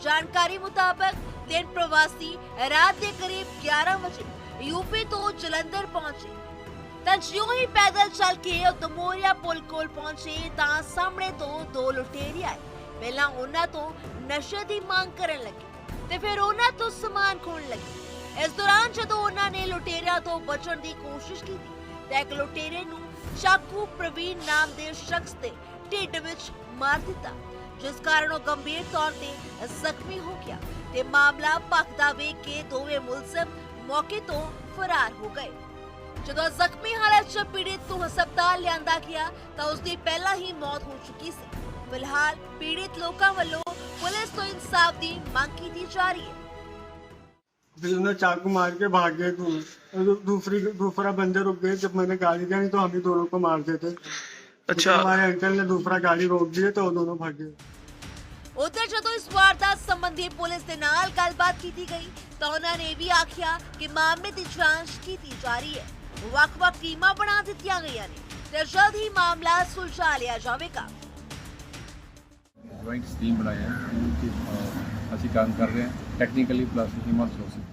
ਜਾਣਕਾਰੀ ਮੁਤਾਬਕ ਤਿੰਨ ਪ੍ਰਵਾਸੀ ਰਾਤ ਦੇ ਕਰੀਬ 11 ਵਜੇ ਯੂਪੀ ਤੋਂ ਜਲੰਧਰ ਪਹੁੰਚੇ। ਤਾਂ ਜਿਉਂ ਹੀ ਪੈਦਲ ਚੱਲ ਕੇ ਉਹ ਪੁਲ ਕੋਲ ਪਹੁੰਚੇ ਤਾਂ ਸਾਹਮਣੇ ਤੋਂ ਦੋ ਲੁਟੇਰੇ ਆਏ। ਪਹਿਲਾਂ ਉਹਨਾਂ ਤੋਂ ਨਸ਼ੇ ਦੀ ਮੰਗ ਕਰਨ ਲੱਗੇ ਤੇ ਫਿਰ ਉਹਨਾਂ ਤੋਂ ਸਮਾਨ ਖੋਣ ਲੱਗੇ। ਇਸ ਦੌਰਾਨ ਜਦੋਂ ਉਹਨਾਂ ਨੇ ਲੁਟੇਰਿਆਂ ਤੋਂ ਬਚਣ ਦੀ ਕੋਸ਼ਿਸ਼ ਕੀਤੀ ਤਾਂ ਇੱਕ ਲੁਟੇਰੇ ਨੂੰ ਚਾਕੂ ਪ੍ਰਵੀਨ ਨਾਮ ਦੇ ਸ਼ਖਸ ਦੇ ਢਿੱਡ ਵਿੱਚ ਮਾਰ ਦਿੱਤਾ, ਜਿਸ ਕਾਰਨ ਉਹ ਗੰਭੀਰ ਤੌਰ ਤੇ ਜ਼ਖਮੀ ਹੋ ਗਿਆ ਤੇ ਮਾਮਲਾ ਭਖਦਾ ਵੇਖ ਕੇ ਦੋਵੇਂ ਮੁਲਜ਼ਮ ਮੌਕੇ ਤੋਂ ਫਰਾਰ ਹੋ ਗਏ। ਜਦੋਂ ਜ਼ਖਮੀ ਹਾਲਤ 'ਚ ਪੀੜਿਤ ਨੂੰ ਹਸਪਤਾਲ ਲਿਆਂਦਾ ਗਿਆ ਤਾਂ ਉਸ ਦੀ ਪਹਿਲਾਂ ਹੀ ਮੌਤ ਹੋ ਚੁੱਕੀ ਸੀ। ਫਿਲਹਾਲ ਪੀੜਿਤ ਲੋਕਾਂ ਵੱਲੋਂ ਪੁਲਿਸ ਤੋਂ ਇਨਸਾਫ ਦੀ ਮੰਗ ਕੀਤੀ ਜਾ ਰਹੀ ਹੈ। फिर उन्हें चाकू मार के भाग गए दू, दू- दूसरी दूसरा बंदे रुक गए जब मैंने गाड़ी जानी तो हम ही दोनों को मारते थे अच्छा हमारे अंकल ने दूसरा गाड़ी रोक दिए तो वो दोनों भागे ਉਧਰ ਜਦੋਂ ਇਸ ਵਾਰਦਾਤ ਸੰਬੰਧੀ ਪੁਲਿਸ ਦੇ ਨਾਲ ਗੱਲਬਾਤ ਕੀਤੀ ਗਈ ਤਾਂ ਉਹਨਾਂ ਨੇ ਇਹ ਵੀ ਆਖਿਆ ਕਿ ਮਾਮਲੇ ਦੀ ਜਾਂਚ ਕੀਤੀ ਜਾ ਰਹੀ ਹੈ ਵੱਖ-ਵੱਖ ਟੀਮਾਂ ਬਣਾ ਦਿੱਤੀਆਂ ਗਈਆਂ ਨੇ ਤੇ ਜਲਦ ਹੀ ਮਾਮਲਾ ਸੁਲਝਾ ਲਿਆ ਜਾਵੇਗਾ ਜੁਆਇੰਟ ਟੀਮ ਬਣਾਇਆ ਹੈ ਕਿ ਅਸੀਂ ਕੰਮ ਕਰ ਰਹੇ ਹਾਂ ਟੈਕਨੀਕਲੀ ਪਲੱਸ ਹਿਊਮਨ ਰਿਸੋਰਸਿਸ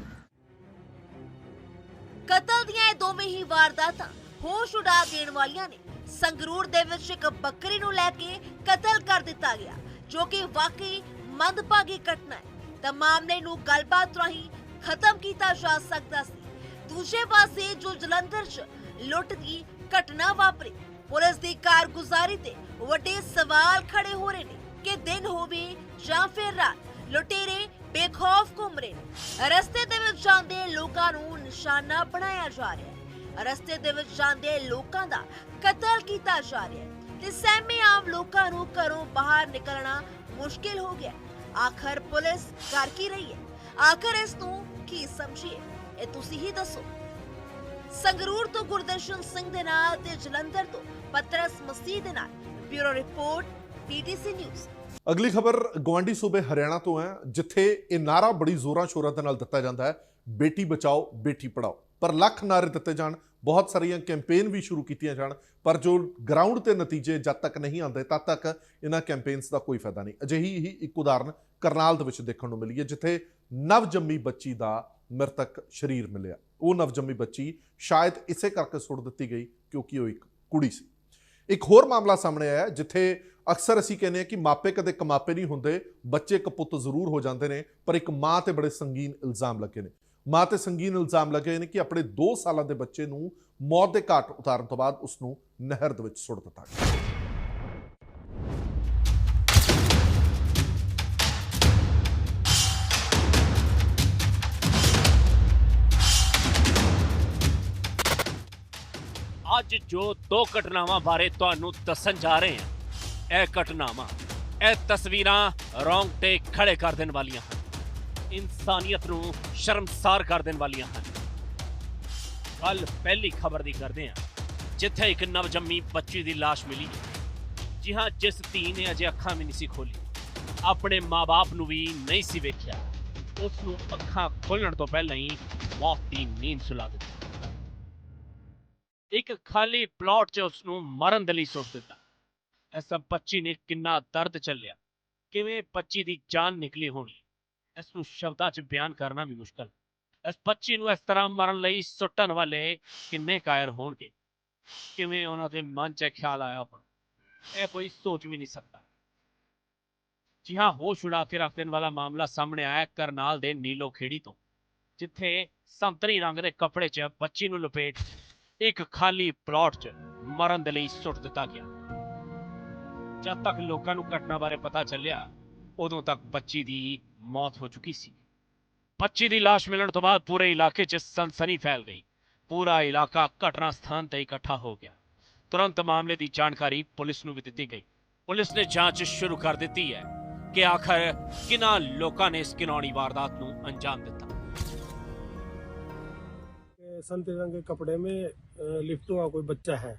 ਕਤਲ ਦੀਆਂ ਇਹ ਦੋਵੇਂ ਹੀ ਵਾਰਦਾਤਾਂ ਹੋਸ਼ ਉਡਾ ਦੇਣ ਵਾਲੀਆਂ ਨੇ। ਸੰਗਰੂਰ ਦੇ ਵਿੱਚ ਇੱਕ ਬੱਕਰੀ ਨੂੰ ਲੈ ਕੇ ਕਤਲ ਕਰ ਦਿੱਤਾ ਗਿਆ, ਜੋ ਕਿ ਵਾਕਈ ਮੰਦਭਾਗੀ ਘਟਨਾ ਹੈ। ਤਾਂ ਮਾਮਲੇ ਨੂੰ ਗੱਲਬਾਤ ਰਾਹੀਂ ਖਤਮ ਕੀਤਾ ਜਾ ਸਕਦਾ ਸੀ। ਦੂਜੇ ਪਾਸੇ ਜੋ ਜਲੰਧਰ 'ਚ ਲੁੱਟ ਦੀ ਘਟਨਾ ਵਾਪਰੀ, ਪੁਲਿਸ ਦੀ ਕਾਰਗੁਜ਼ਾਰੀ ਤੇ ਵੱਡੇ ਸਵਾਲ ਖੜੇ ਹੋ ਰਹੇ ਨੇ ਕਿ ਦਿਨ ਹੋਵੇ ਜਾਂ ਫਿਰ ਰਾਤ ਲੁਟੇਰੇ ਬੇਖੌਫ ਘੁੰਮ ਰਹੇ ਨੇ। ਰਸਤੇ ਦੇ ਵਿੱਚ ਜਾਂਦੇ ਲੋਕਾਂ ਨੂੰ ਨਿਸ਼ਾਨਾ ਬਣਾਇਆ ਜਾ ਰਿਹਾ ਹੈ। ਰਸਤੇ ਦੇ ਵਿੱਚ ਜਾਂਦੇ ਲੋਕਾਂ ਦਾ ਕਤਲ ਕੀਤਾ ਜਾ ਰਿਹਾ ਹੈ ਤੇ ਸਹਿਮੇ ਆਮ ਲੋਕਾਂ ਨੂੰ ਘਰੋਂ ਬਾਹਰ ਨਿਕਲਣਾ ਮੁਸ਼ਕਿਲ ਹੋ ਗਿਆ ਆਖਰ ਪੁਲਿਸ ਕਰ ਕੀ ਰਹੀ ਹੈ? ਆਖਰ ਇਸ ਨੂੰ ਕੀ ਸਮਝੀਏ? ਇਹ ਤੁਸੀਂ ਹੀ ਦੱਸੋ। ਸੰਗਰੂਰ ਤੋਂ ਗੁਰਦਰਸ਼ਨ ਸਿੰਘ ਦੇ ਨਾਲ ਤੇ ਜਲੰਧਰ ਤੋਂ ਪਤਰਸ ਮਸੀਹ ਦੇ ਨਾਲ ਬਿਊਰੋ ਰਿਪੋਰਟ ਪੀਟੀਸੀ ਨਿਊਜ਼ ਅਗਲੀ ਖਬਰ ਗਵਾਂਡੀ ਸੂਬੇ ਹਰਿਆਣਾ ਤੋਂ ਹੈ, ਜਿੱਥੇ ਇਹ ਨਾਰਾ ਬੜੀ ਜ਼ੋਰਾਂ ਸ਼ੋਰਾਂ ਦੇ ਨਾਲ ਦਿੱਤਾ ਜਾਂਦਾ ਹੈ, ਬੇਟੀ ਬਚਾਓ, ਬੇਟੀ ਪੜਾਓ ਪਰ ਲੱਖ ਨਾਰੇ ਦਿੱਤੇ ਜਾਣ, ਬਹੁਤ ਸਾਰੀਆਂ ਕੈਂਪੇਨ ਵੀ ਸ਼ੁਰੂ ਕੀਤੀਆਂ ਜਾਣ, ਪਰ ਜੋ ਗਰਾਊਂਡ ਤੇ ਨਤੀਜੇ ਜਦ ਤੱਕ ਨਹੀਂ ਆਉਂਦੇ, ਤਦ ਤੱਕ ਇਹਨਾਂ ਕੈਂਪੇਨਸ ਦਾ ਕੋਈ ਫਾਇਦਾ ਨਹੀਂ। ਅਜਿਹੀ ਹੀ ਇੱਕ ਉਦਾਹਰਨ ਕਰਨਾਲ ਦੇ ਵਿੱਚ ਦੇਖਣ ਨੂੰ ਮਿਲੀ ਹੈ, ਜਿੱਥੇ ਨਵਜੰਮੀ ਬੱਚੀ ਦਾ ਮ੍ਰਿਤਕ ਸਰੀਰ ਮਿਲਿਆ। ਉਹ ਨਵਜੰਮੀ ਬੱਚੀ ਸ਼ਾਇਦ ਇਸੇ ਕਰਕੇ ਸੁੱਟ ਦਿੱਤੀ ਗਈ ਕਿਉਂਕਿ ਉਹ ਇੱਕ ਕੁੜੀ ਸੀ। ਇੱਕ ਹੋਰ ਮਾਮਲਾ ਸਾਹਮਣੇ ਆਇਆ ਜਿੱਥੇ ਅਕਸਰ ਅਸੀਂ ਕਹਿੰਦੇ ਹਾਂ ਕਿ ਮਾਪੇ ਕਦੇ ਕਮਾਪੇ ਨਹੀਂ ਹੁੰਦੇ, ਬੱਚੇ ਕਪੁੱਤ ਜ਼ਰੂਰ ਹੋ ਜਾਂਦੇ ਨੇ, ਪਰ ਇੱਕ ਮਾਂ ਤੇ ਬੜੇ ਸੰਗੀਨ ਇਲਜ਼ਾਮ ਲੱਗੇ ਨੇ। ਮਾਂ ਤੇ ਸੰਗੀਨ ਇਲਜ਼ਾਮ ਲੱਗੇ ਨੇ ਕਿ ਆਪਣੇ 2 ਸਾਲਾਂ ਦੇ ਬੱਚੇ ਨੂੰ ਮੌਤ ਦੇ ਘਾਟ ਉਤਾਰਨ ਤੋਂ ਬਾਅਦ ਉਸ ਨੂੰ ਨਹਿਰ ਦੇ ਵਿੱਚ ਸੁੱਟ ਦਿੱਤਾ ਗਿਆ। ਜੋ ਦੋ ਘਟਨਾਵਾਂ ਬਾਰੇ ਤੁਹਾਨੂੰ ਦੱਸਣ ਜਾ ਰਹੇ ਹਾਂ। ਇਹ ਘਟਨਾਵਾਂ, ਇਹ ਤਸਵੀਰਾਂ ਰੌਂਗਟੇ ਖੜੇ ਕਰ ਦੇਣ ਵਾਲੀਆਂ ਹਨ। ਇਨਸਾਨੀਅਤ ਨੂੰ ਸ਼ਰਮਸਾਰ ਕਰ ਦੇਣ ਵਾਲੀਆਂ ਹਨ। ਕੱਲ ਪਹਿਲੀ ਖਬਰ ਦੀ ਕਰਦੇ ਹਾਂ, ਜਿੱਥੇ ਇੱਕ ਨਵਜੰਮੀ ਬੱਚੀ ਦੀ ਲਾਸ਼ ਮਿਲੀ। ਜੀ ਹਾਂ, ਜਿਸ ਧੀ ਨੇ ਅਜੇ ਅੱਖਾਂ ਵੀ ਨਹੀਂ ਸੀ ਖੋਲੀ ਆਪਣੇ ਮਾਪੇ ਨੂੰ ਵੀ ਨਹੀਂ ਸੀ ਵੇਖਿਆ। ਉਸ ਨੂੰ ਅੱਖਾਂ ਖੋਲਣ ਤੋਂ ਪਹਿਲਾਂ ਹੀ ਮੌਤ ਦੀ ਨੀਂਦ ਸੁਲਾ ਦਿੱਤੀ। ਇੱਕ ਖਾਲੀ ਪਲਾਟ 'ਚ ਉਸ ਨੂੰ ਮਰਨ ਦੇ ਲਈ ਸੁੱਟ ਦਿੱਤਾ। ਐਸਾ ਬੱਚੀ ਨੇ ਕਿੰਨਾ ਦਰਦ ਚੱਲਿਆ ਕਿਵੇਂ ਬੱਚੀ ਦੀ ਜਾਨ ਨਿਕਲੀ ਹੋਣੀ। ਇਸ ਨੂੰ ਸ਼ਬਦਾਂ 'ਚ ਬਿਆਨ ਕਰਨਾ ਵੀ ਮੁਸ਼ਕਲ। ਇਸ ਬੱਚੀ ਨੂੰ ਇਸ ਤਰ੍ਹਾਂ ਮਰਨ ਲਈ ਸੁੱਟਣ ਵਾਲੇ ਕਿੰਨੇ ਕਾਇਰ ਹੋਣਗੇ? ਕਿਵੇਂ ਉਹਨਾਂ ਦੇ ਮਨ 'ਚ ਖਿਆਲ ਆਇਆ ਹੋਣਾ? ਇਹ ਕੋਈ ਸੋਚ ਵੀ ਨਹੀਂ ਸਕਦਾ। ਜੀ ਹਾਂ, ਹੋਸ਼ ਉਡਾ ਕੇ ਰੱਖ ਦੇਣ ਵਾਲਾ ਮਾਮਲਾ ਸਾਹਮਣੇ ਆਇਆ ਕਰਨਾਲ ਦੇ ਨੀਲੋ ਖੇੜੀ ਤੋਂ, ਜਿੱਥੇ ਸੰਤਰੀ ਰੰਗ ਦੇ ਕੱਪੜੇ 'ਚ ਬੱਚੀ ਨੂੰ ਲਪੇਟ ਇੱਕ ਖਾਲੀ ਪਲਾਟ 'ਚ ਮਰਨ ਦੇ ਲਈ ਸੁੱਟ ਦਿੱਤਾ ਗਿਆ ਜਦ ਤੱਕ ਲੋਕਾਂ ਨੂੰ ਘਟਨਾ ਬਾਰੇ ਪਤਾ ਚੱਲਿਆ ਉਦੋਂ ਤੱਕ ਬੱਚੀ ਦੀ ਮੌਤ ਹੋ ਚੁੱਕੀ ਸੀ ਬੱਚੀ ਦੀ ਲਾਸ਼ ਮਿਲਣ ਤੋਂ ਬਾਅਦ ਪੂਰੇ ਇਲਾਕੇ 'ਚ ਸਨਸਨੀ ਫੈਲ ਗਈ ਪੂਰਾ ਇਲਾਕਾ ਘਟਨਾ ਸਥਾਨ ਤੇ ਇਕੱਠਾ ਹੋ ਗਿਆ ਤੁਰੰਤ ਮਾਮਲੇ ਦੀ ਜਾਣਕਾਰੀ ਪੁਲਿਸ ਨੂੰ ਵੀ ਦਿੱਤੀ ਗਈ ਪੁਲਿਸ ਨੇ ਜਾਂਚ ਸ਼ੁਰੂ ਕਰ ਦਿੱਤੀ ਹੈ ਕਿ ਆਖਰ ਕਿਹਨਾਂ ਲੋਕਾਂ ਨੇ ਇਸ ਘਿਨੌਣੀ ਵਾਰਦਾਤ ਨੂੰ ਅੰਜਾਮ ਦਿੱਤਾ संतरे रंग के कपड़े में अ, लिफ्ट हुआ कोई बच्चा है।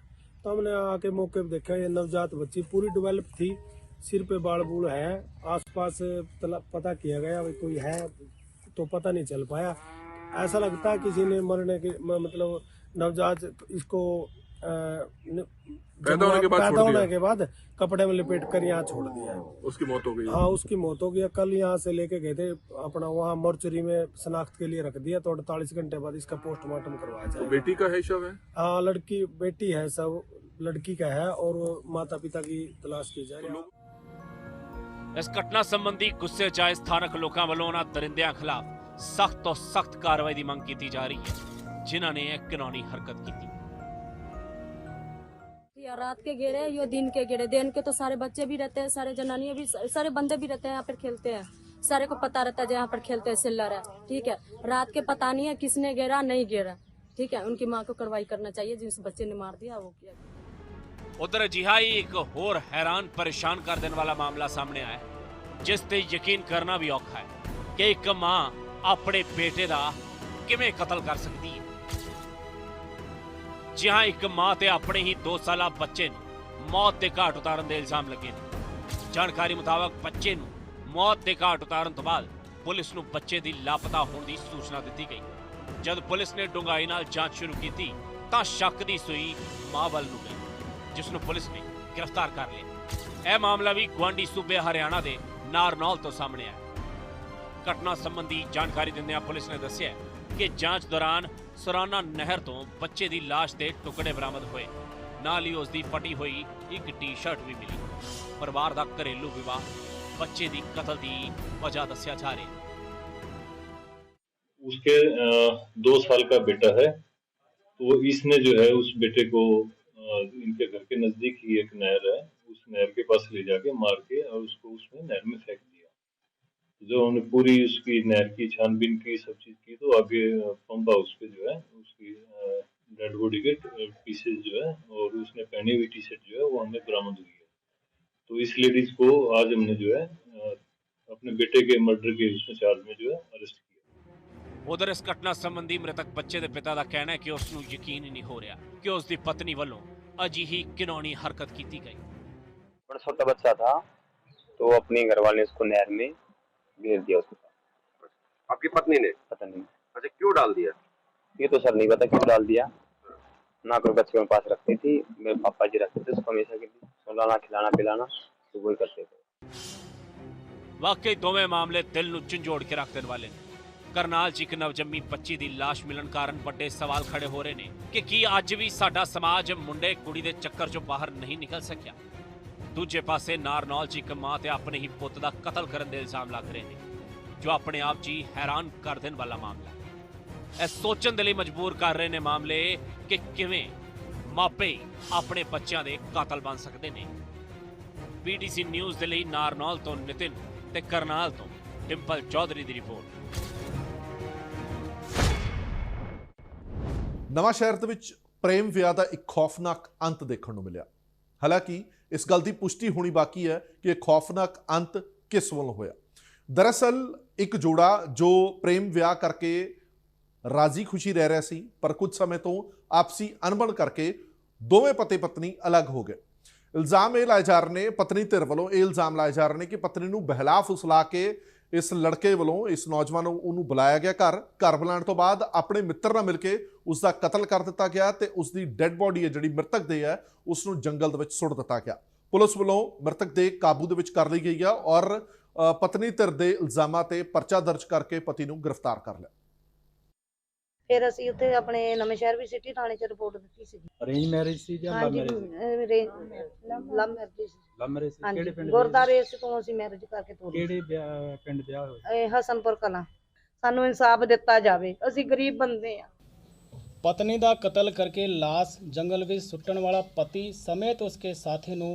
तो हमने आके मौके पर देखा, ये नवजात बच्ची पूरी डिवेलप थी। सिर पे बाल बूल है, आसपास पास पता किया गया कोई है तो पता नहीं चल पाया। ऐसा लगता है किसी ने मरने के मतलब नवजात इसको पैदा होने के बाद पैदा छोड़ होने दिया। के बाद कपड़े में लपेट कर यहाँ छोड़ दिया है उसकी मौत हो गई हाँ उसकी मौत हो गई है। कल यहाँ से लेके गए थे अपना वहाँ मोर्चरी में शनाख्त के लिए रख दिया तो अड़तालीस घंटे बाद इसका पोस्टमार्टम करवाया जाएगा बेटी का है शव है हाँ लड़की बेटी है सब लड़की का है और माता पिता की तलाश की जा रही है ਇਸ ਘਟਨਾ ਸੰਬੰਧੀ ਗੁੱਸੇ 'ਚ ਆਏ ਸਥਾਨਕ ਲੋਕਾਂ ਵੱਲੋਂ ਉਹਨਾਂ ਦਰਿੰਦਿਆਂ ਖਿਲਾਫ ਸਖਤ ਤੋਂ ਸਖਤ ਕਾਰਵਾਈ ਦੀ ਮੰਗ ਕੀਤੀ ਜਾ ਰਹੀ ਹੈ ਜਿਨ੍ਹਾਂ ਨੇ ਇਹ ਘਿਨੌਣੀ ਹਰਕਤ ਕੀਤੀ या रात के घेरे या दिन के घेरे दिन के तो सारे बच्चे भी रहते हैं सारे जनानियां भी सारे बंदे भी रहते हैं यहाँ पर खेलते हैं सारे को पता रहता है जो यहाँ पर खेलते हैं सिल्लर है ठीक है रात के पता नहीं है किसने घेरा नहीं घेरा ठीक है उनकी माँ को कार्रवाई करना चाहिए जिस बच्चे ने मार दिया वो किया ਉਧਰ ਅਜਿਹਾ ਹੀ ਇੱਕ ਹੋਰ ਹੈਰਾਨ ਪਰੇਸ਼ਾਨ ਕਰ ਦੇਣ ਵਾਲਾ ਮਾਮਲਾ ਸਾਹਮਣੇ ਆਇਆ ਹੈ, ਜਿਸ ਤੇ ਯਕੀਨ ਕਰਨਾ ਵੀ ਔਖਾ ਹੈ ਕਿ ਇੱਕ ਮਾਂ ਆਪਣੇ ਬੇਟੇ ਦਾ ਕਿਵੇਂ ਕਤਲ ਕਰ ਸਕਦੀ ਹੈ ਜੀ ਇੱਕ ਮਾਂ ਤੇ ਆਪਣੇ ਹੀ 2 ਸਾਲਾ ਬੱਚੇ ਨੂੰ ਮੌਤ ਦੇ ਘਾਟ ਉਤਾਰਨ ਦੇ ਇਲਜ਼ਾਮ ਲੱਗੇ ਨੇ। ਜਾਣਕਾਰੀ ਮੁਤਾਬਕ ਬੱਚੇ ਨੂੰ ਮੌਤ ਦੇ ਘਾਟ ਉਤਾਰਨ ਤੋਂ ਬਾਅਦ ਪੁਲਿਸ ਨੂੰ ਬੱਚੇ ਦੀ ਲਾਪਤਾ ਹੋਣ ਦੀ ਸੂਚਨਾ ਦਿੱਤੀ ਗਈ। ਜਦ ਪੁਲਿਸ ਨੇ ਡੂੰਘਾਈ ਨਾਲ ਜਾਂਚ ਸ਼ੁਰੂ ਕੀਤੀ ਤਾਂ ਸ਼ੱਕ ਦੀ ਸੂਈ ਮਾਂ ਵੱਲ ਨੂੰ ਗਈ, ਜਿਸ ਨੂੰ ਪੁਲਿਸ ਨੇ ਗ੍ਰਿਫਤਾਰ ਕਰ ਲਿਆ। ਇਹ ਮਾਮਲਾ ਵੀ ਗੁਆਂਢੀ ਸੂਬੇ ਹਰਿਆਣਾ ਦੇ ਨਾਰਨੌਲ ਤੋਂ ਸਾਹਮਣੇ ਆਇਆ। ਘਟਨਾ ਸੰਬੰਧੀ ਜਾਣਕਾਰੀ ਦਿੰਦਿਆਂ ਪੁਲਿਸ ਨੇ ਦੱਸਿਆ ਕਿ ਜਾਂਚ ਦੌਰਾਨ ਸੁਰਾਨਾ ਨਹਿਰ ਤੋਂ ਬੱਚੇ ਦੀ ਲਾਸ਼ ਦੇ ਟੁਕੜੇ ਬਰਾਮਦ ਹੋਏ ਨਾਲ ਹੀ ਉਸ ਦੀ ਫਟੀ ਹੋਈ ਇੱਕ ਟੀ-ਸ਼ਰਟ ਵੀ ਮਿਲੀ ਪਰਿਵਾਰ ਦਾ ਘਰੇਲੂ ਵਿਵਾਹ ਬੱਚੇ ਦੀ ਕਤਲ ਦੀ ਵਜ੍ਹਾ ਦੱਸਿਆ ਜਾ ਰਿਹਾ ਹੈ उसके अ, दो साल का बेटा है तो इसने जो है उस बेटे को अ, इनके घर के नजदीक ही एक नहर है उस नहर के पास ले जाके मार के और उसको उसमें नहर में फेंक दिया जो हमने पूरी उसकी नहर की छानबीन की सब चीज की तो आगे अ, पंप हाउस पे जो है उसकी डेड बॉडी के पीसेस जो है और उसने पहनी हुई टी शर्ट जो है वो हमें बरामद हुई है तो इस लेडीज को आज हमने जो है अ, अपने बेटे के मर्डर के उसमें चार्ज में जो है अरेस्ट किया ਉਧਰ ਇਸ ਘਟਨਾ ਸੰਬੰਧੀ ਮ੍ਰਿਤਕ ਬੱਚੇ ਦੇ ਪਿਤਾ ਦਾ ਕਹਿਣਾ ਹੈ ਕਿ ਉਸ ਨੂੰ ਯਕੀਨ ਹੀ ਨਹੀਂ ਹੋ ਰਿਹਾ ਕਿ ਉਸ ਦੀ ਪਤਨੀ ਵੱਲੋਂ ਅਜਿਹੀ ਘਿਨੌਣੀ हरकत की गई बड़ा छोटा बच्चा था तो अपने घर वाले ने उसको नहर में गिर दिया उसको आपकी पत्नी ने पता नहीं अच्छा क्यों डाल दिया ये तो सर नहीं पता क्यों डाल दिया ना कोई बच्चे के पास रखती थी मेरे पापा जी रखते थे उसको हमेशा के लिए सुलाना खिलाना पिलाना तो वही करते थे ਵਾਕਈ ਦੋਵੇਂ ਮਾਮਲੇ ਦਿਲ ਨੂੰ ਝੰਜੋੜ ਕੇ ਰੱਖ ਦੇਣ ਵਾਲੇ ਨੇ ਕਰਨਾਲ 'ਚ ਇੱਕ ਨਵਜੰਮੀ ਬੱਚੀ ਦੀ ਲਾਸ਼ ਮਿਲਣ ਕਾਰਨ ਵੱਡੇ ਸਵਾਲ ਖੜੇ ਹੋ ਰਹੇ ਨੇ ਕਿ ਕੀ ਅੱਜ ਵੀ ਸਾਡਾ ਸਮਾਜ ਮੁੰਡੇ ਕੁੜੀ ਦੇ ਚੱਕਰ 'ਚੋਂ ਬਾਹਰ ਨਹੀਂ ਨਿਕਲ ਸਕਿਆ ਦੂਜੇ ਪਾਸੇ ਨਾਰਨੌਲ 'ਚ ਇੱਕ ਮਾਂ ਤੇ ਆਪਣੇ ਹੀ ਪੁੱਤ ਦਾ ਕਤਲ ਕਰਨ ਦੇ ਇਲਜ਼ਾਮ ਲੱਗ ਰਹੇ ਨੇ, ਜੋ ਆਪਣੇ ਆਪ 'ਚ ਹੀ ਹੈਰਾਨ ਕਰ ਦੇਣ ਵਾਲਾ ਮਾਮਲਾ ਹੈ। ਇਹ ਸੋਚਣ ਦੇ ਲਈ ਮਜਬੂਰ ਕਰ ਰਹੇ ਨੇ ਮਾਮਲੇ ਕਿ ਕਿਵੇਂ ਮਾਪੇ ਆਪਣੇ ਬੱਚਿਆਂ ਦੇ ਕਾਤਲ ਬਣ ਸਕਦੇ ਨੇ। ਪੀਟੀਸੀ ਨਿਊਜ਼ ਦੇ ਲਈ ਨਾਰਨੌਲ ਤੋਂ ਨਿਤਿਨ ਤੇ ਕਰਨਾਲ ਤੋਂ ਡਿੰਪਲ ਚੌਧਰੀ ਦੀ ਰਿਪੋਰਟ। ਨਵਾਂ ਸ਼ਹਿਰ ਦੇ ਵਿੱਚ ਪ੍ਰੇਮ ਵਿਆਹ ਦਾ ਇੱਕ ਖੌਫਨਾਕ ਅੰਤ ਦੇਖਣ ਨੂੰ ਮਿਲਿਆ। ਹਾਲਾਂਕਿ ਇਸ ਗੱਲ ਦੀ ਪੁਸ਼ਟੀ ਹੋਣੀ ਬਾਕੀ ਹੈ ਕਿ ਇਹ ਖੌਫਨਾਕ ਅੰਤ ਕਿਸ ਵੱਲੋਂ ਹੋਇਆ? ਦਰਅਸਲ ਇੱਕ ਜੋੜਾ ਜੋ ਪ੍ਰੇਮ ਵਿਆਹ ਕਰਕੇ ਰਾਜ਼ੀ ਖੁਸ਼ੀ ਰਹਿ ਰਿਹਾ ਸੀ, ਪਰ ਕੁਝ ਸਮੇਂ ਤੋਂ ਆਪਸੀ ਅਣਬਣ ਕਰਕੇ ਦੋਵੇਂ ਪਤੀ ਪਤਨੀ ਅਲੱਗ ਹੋ ਗਏ। ਇਲਜ਼ਾਮ ਇਹ ਲਾਏ ਜਾ ਰਹੇ ਨੇ, ਪਤਨੀ ਧਿਰ ਵੱਲੋਂ ਇਹ ਇਲਜ਼ਾਮ ਲਾਏ ਜਾ ਰਹੇ ਨੇ ਕਿ ਪਤਨੀ ਨੂੰ ਬਹਿਲਾ ਫੁਸਲਾ ਕੇ ਇਸ ਲੜਕੇ ਵੱਲੋਂ ਇਸ ਨੌਜਵਾਨ ਨੂੰ ਉਹਨੂੰ ਬੁਲਾਇਆ ਗਿਆ ਘਰ। ਘਰ ਬੁਲਾਉਣ ਤੋਂ ਬਾਅਦ ਆਪਣੇ ਮਿੱਤਰ ਨਾਲ ਮਿਲ ਕੇ ਉਸ ਦਾ ਕਤਲ ਕਰ ਦਿੱਤਾ ਗਿਆ ਤੇ ਉਸ ਦੀ ਡੈੱਡ ਬੋਡੀ ਹੈ ਜਿਹੜੀ ਮ੍ਰਿਤਕ ਦੇ ਹੈ, ਉਸ ਨੂੰ ਜੰਗਲ ਦੇ ਵਿੱਚ ਸੁੱਟ ਦਿੱਤਾ ਗਿਆ। ਪੁਲਿਸ ਵੱਲੋਂ ਮ੍ਰਿਤਕ ਦੇ ਕਾਬੂ ਦੇ ਵਿੱਚ ਕਰ ਲਈ ਗਈ ਹੈ ਔਰ ਪਤਨੀ ਧਿਰ ਦੇ ਇਲਜ਼ਾਮਾਂ ਤੇ ਪਰਚਾ ਦਰਜ ਕਰਕੇ ਪਤੀ ਨੂੰ ਗ੍ਰਿਫਤਾਰ ਕਰ ਲਿਆ। ਫਿਰ ਅਸੀਂ ਉੱਥੇ ਆਪਣੇ ਨਵੇਂ ਸ਼ਹਿਰ ਵੀ ਸਿਟੀ ਥਾਣੇ 'ਚ ਰਿਪੋਰਟ ਦਿੱਤੀ ਸੀ ਅਰੇਂਜ ਮੈਰਿਜ ਸੀ ਜਾਂ ਲਵ ਹਾਂਜੀ ਮੈਰਿਜ ਲਵ ਮੈਰਿਜ ਸੀ। ਲਵ ਮੈਰਿਜ ਸੀ। ਕਿਹੜੇ ਹਾਂਜੀ ਪਿੰਡ ਗੁਰਦਾਰੇ ਤੋਂ ਅਸੀਂ ਮੈਰਿਜ ਕਰਕੇ ਤੋਰੀ ਕਿਹੜੇ ਵਿਆਹ- ਪਿੰਡ ਵਿਆਹ ਹੋਇਆ? ਇਹ ਹਸਨਪੁਰ ਕਲਾਂ। ਸਾਨੂੰ ਇਨਸਾਫ ਦਿੱਤਾ ਜਾਵੇ। ਅਸੀਂ ਗਰੀਬ ਬੰਦੇ ਆ। ਪਤਨੀ ਦਾ ਕਤਲ ਕਰਕੇ ਲਾਸ਼ ਜੰਗਲ ਵਿੱਚ ਸੁੱਟਣ ਵਾਲਾ ਪਤੀ ਸਮੇਤ ਉਸਕੇ ਸਾਥੀ ਨੂੰ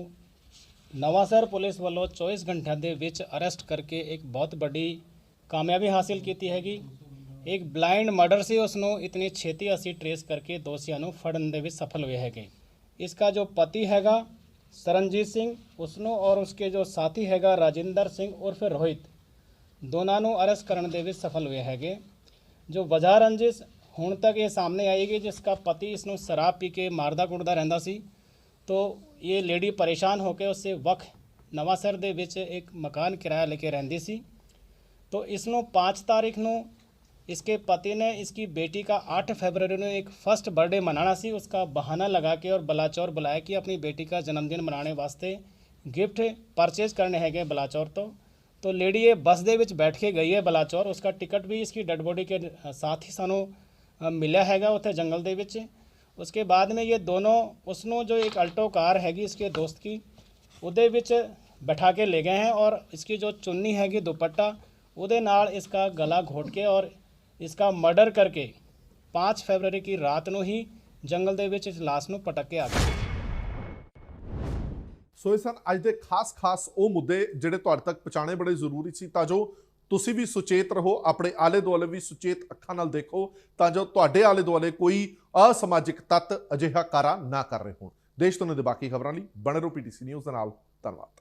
ਨਵਾਂਸ਼ਹਿਰ ਪੁਲਿਸ ਵੱਲੋਂ 24 ਘੰਟਿਆਂ ਦੇ ਵਿੱਚ ਅਰੈਸਟ ਕਰਕੇ ਇੱਕ ਬਹੁਤ ਵੱਡੀ ਕਾਮਯਾਬੀ ਹਾਸਿਲ ਕੀਤੀ ਹੈਗੀ। ਇੱਕ ਬਲਾਈਂਡ ਮਰਡਰ ਸੀ ਉਸ ਨੂੰ ਇਤਨੀ ਛੇਤੀ ਅਸੀਂ ਟਰੇਸ ਕਰਕੇ ਦੋਸ਼ੀਆਂ ਨੂੰ ਫੜਨ ਦੇ ਵਿੱਚ ਸਫਲ ਹੋਏ ਹੈਗੇ। ਇਸ ਦਾ ਜੋ ਪਤੀ ਹੈਗਾ, ਸਰਨਜੀਤ ਸਿੰਘ ਉਸ ਨੂੰ ਔਰ ਉਸਕੇ ਜੋ ਸਾਥੀ ਹੈਗਾ, ਰਾਜਿੰਦਰ ਸਿੰਘ ਔਰ ਫਿਰ ਰੋਹਿਤ, ਦੋਨਾਂ ਨੂੰ ਅਰੈਸਟ ਕਰਨ ਦੇ ਵਿੱਚ ਸਫਲ ਹੋਏ ਹੈਗੇ। ਜੋ ਵਜਾ ਰੰਜਿਸ਼ ਹੁਣ ਤੱਕ ਇਹ ਸਾਹਮਣੇ ਆਈ ਕਿ ਜਿਸ ਦਾ ਪਤੀ ਇਸ ਨੂੰ ਸ਼ਰਾਬ ਪੀ ਕੇ ਮਾਰਦਾ ਕੁੱਟਦਾ ਰਹਿੰਦਾ ਸੀ, ਤੋ ਇਹ ਲੇਡੀ ਪਰੇਸ਼ਾਨ ਹੋ ਕੇ ਉਸੇ ਵਕ ਨਵਾਸਰ ਦੇ ਵਿੱਚ ਇੱਕ ਮਕਾਨ ਕਿਰਾਇਆ ਲੈ ਕੇ ਰਹਿੰਦੀ ਸੀ। ਤੋ ਇਸ ਨੂੰ 5 ਤਾਰੀਖ ਨੂੰ इसके पति ने इसकी बेटी का 8 फरवरी में एक फ़र्स्ट बर्थडे मनाना सी, उसका बहाना लगा के और बलाचौर बुलाया कि अपनी बेटी का जन्मदिन मनाने वास्ते गिफ्ट परचेज करने है गए बलाचौर तो। तो लेडी ये बस दे विच बैठ के गई है बलाचौर, उसका टिकट भी इसकी डेड बॉडी के साथ ही सानू मिले हैगा उत जंगल दे विच। उसके बाद में ये दोनों, उसनों जो एक अल्टो कार हैगी इसके दोस्त की, उदे विच बैठा के ले गए हैं और इसकी जो चुन्नी हैगी दुपट्टा, उदे नाल इसका गला घोट के और ਇਸ ਮਰਡਰ ਕਰਕੇ 5 ਫੈਬਰਰੀ ਦੀ ਰਾਤ ਨੂੰ ਹੀ ਜੰਗਲ ਦੇ ਵਿੱਚ ਇਸ ਲਾਸ਼ ਨੂੰ ਪਟਕ ਕੇ ਆ ਗਿਆ ਸੋ ਇਹ ਸਨ ਅੱਜ ਦੇ ਖਾਸ-ਖਾਸ ਉਹ ਮੁੱਦੇ ਜਿਹੜੇ ਤੁਹਾਡੇ ਤੱਕ ਪਹੁੰਚਾਣੇ ਬੜੇ ਜ਼ਰੂਰੀ ਸੀ। ਤਾਂ ਜੋ ਤੁਸੀਂ ਵੀ ਸੁਚੇਤ ਰਹੋ, ਆਪਣੇ ਆਲੇ-ਦੁਆਲੇ ਵੀ ਸੁਚੇਤ ਅੱਖਾਂ ਨਾਲ ਦੇਖੋ, ਤਾਂ ਜੋ ਤੁਹਾਡੇ ਆਲੇ-ਦੁਆਲੇ ਕੋਈ ਅਸਮਾਜਿਕ ਤੱਤ ਅਜਿਹਾ ਕਾਰਾ ਨਾ ਕਰ ਰਹੇ ਹੋਣ। ਦੇਸ਼ ਤੋਂ ਦੇ ਬਾਕੀ ਖਬਰਾਂ ਲਈ ਬਣੇ ਰਹੋ ਪੀਟੀਸੀ ਨਿਊਜ਼ ਦੇ ਨਾਲ। ਧੰਨਵਾਦ।